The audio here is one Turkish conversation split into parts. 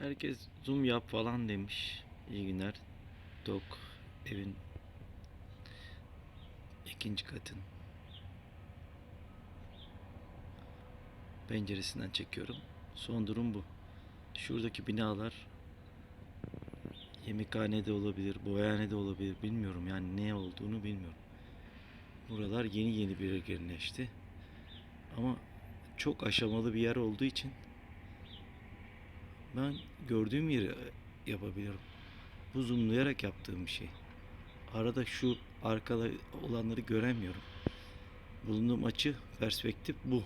Herkes zoom yap falan demiş. İyi günler. Dok evin ikinci katın penceresinden çekiyorum. Son durum bu. Şuradaki binalar yemekhane de olabilir, boyahane de olabilir. Bilmiyorum yani ne olduğunu bilmiyorum. Buralar yeni yeni belirginleşti. Ama çok aşamalı bir yer olduğu için ben gördüğüm yeri yapabilirim. Bu zoomlayarak yaptığım bir şey. Arada şu arkada olanları göremiyorum. Bulunduğum açı, perspektif bu.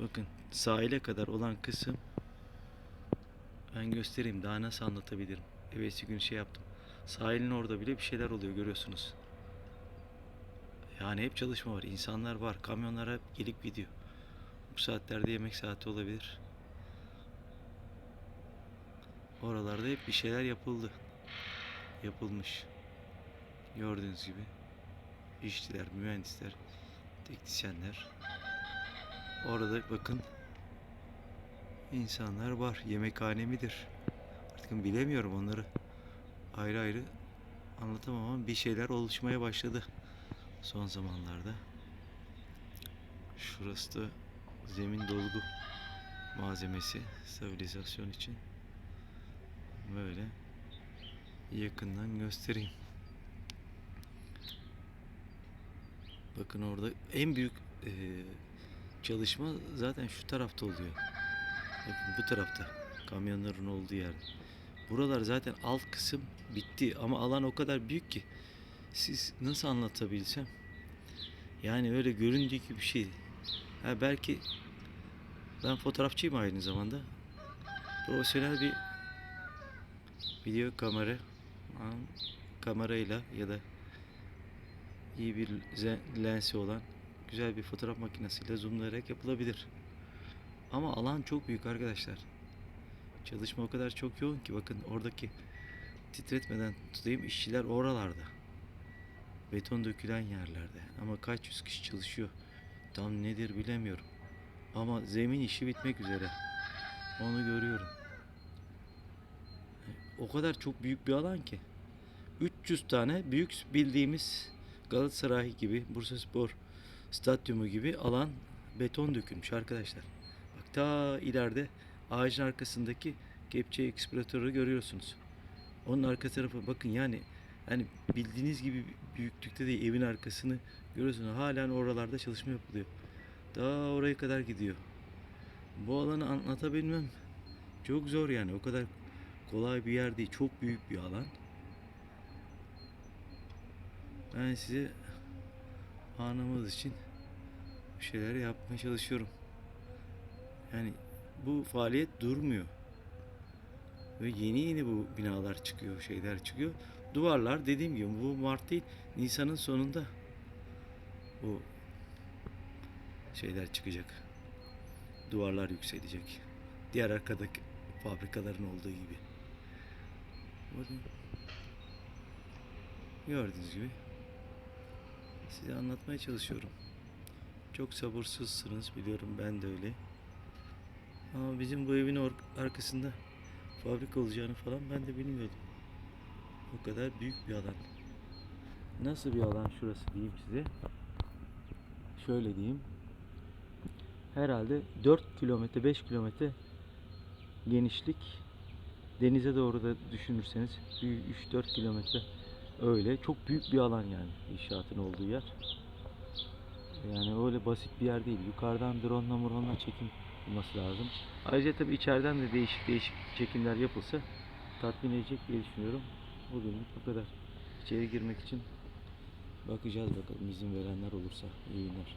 Bakın sahile kadar olan kısım ben göstereyim daha nasıl anlatabilirim. Evvelsi gün şey yaptım. Sahilin orada bile bir şeyler oluyor görüyorsunuz. Yani hep çalışma var. insanlar var. Kamyonlar hep gelip gidiyor. Bu saatlerde yemek saati olabilir. Oralarda hep bir şeyler yapıldı. Yapılmış. Gördüğünüz gibi. işçiler, mühendisler, teknisyenler. Orada bakın insanlar var. Yemekhane midir? Artık bilemiyorum onları. Ayrı ayrı anlatamam ama bir şeyler oluşmaya başladı son zamanlarda. Şurası da zemin dolgu malzemesi stabilizasyon için. Böyle yakından göstereyim. Bakın orada en büyük eee, çalışma zaten şu tarafta oluyor. Bakın bu tarafta. Kamyonların olduğu yerde. Buralar zaten alt kısım bitti ama alan o kadar büyük ki siz nasıl anlatabilsem yani öyle göründüğü gibi bir şey. Ha belki ben fotoğrafçıyım aynı zamanda. Profesyonel bir video kamera kamerayla ya da iyi bir lensi olan güzel bir fotoğraf makinesiyle zoomlayarak yapılabilir. Ama alan çok büyük arkadaşlar. Çalışma o kadar çok yoğun ki bakın oradaki titretmeden tutayım işçiler oralarda. Beton dökülen yerlerde. Ama kaç yüz kişi çalışıyor. Tam nedir bilemiyorum. Ama zemin işi bitmek üzere. Onu görüyorum. O kadar çok büyük bir alan ki. 300 tane büyük bildiğimiz Galatasaray gibi, Bursaspor stadyumu gibi alan beton dökülmüş arkadaşlar. Bak ta ileride ağacın arkasındaki kepçe eksploratörü görüyorsunuz. Onun arka tarafı bakın yani yani bildiğiniz gibi büyüklükte değil evin arkasını görüyorsunuz. Halen oralarda çalışma yapılıyor. Daha oraya kadar gidiyor. Bu alanı anlatabilmem çok zor yani. O kadar kolay bir yer değil. Çok büyük bir alan. Ben size anlamanız için bir şeyler yapmaya çalışıyorum. Yani bu faaliyet durmuyor. Ve yeni yeni bu binalar çıkıyor, şeyler çıkıyor. Duvarlar dediğim gibi bu Mart değil, Nisan'ın sonunda bu şeyler çıkacak. Duvarlar yükselecek. Diğer arkadaki fabrikaların olduğu gibi. Bakın. Gördüğünüz gibi size anlatmaya çalışıyorum. Çok sabırsızsınız biliyorum ben de öyle. Ama bizim bu evin arkasında fabrika olacağını falan ben de bilmiyordum. O kadar büyük bir alan. Nasıl bir alan şurası diyeyim size. Şöyle diyeyim. Herhalde 4 kilometre 5 kilometre genişlik denize doğru da düşünürseniz 3-4 kilometre öyle çok büyük bir alan yani inşaatın olduğu yer. Yani öyle basit bir yer değil. Yukarıdan drone'la muronla çekim olması lazım. Ayrıca tabii içeriden de değişik değişik çekimler yapılsa tatmin edecek diye düşünüyorum. Bugünlük bu kadar. İçeri girmek için bakacağız bakalım izin verenler olursa. İyi günler.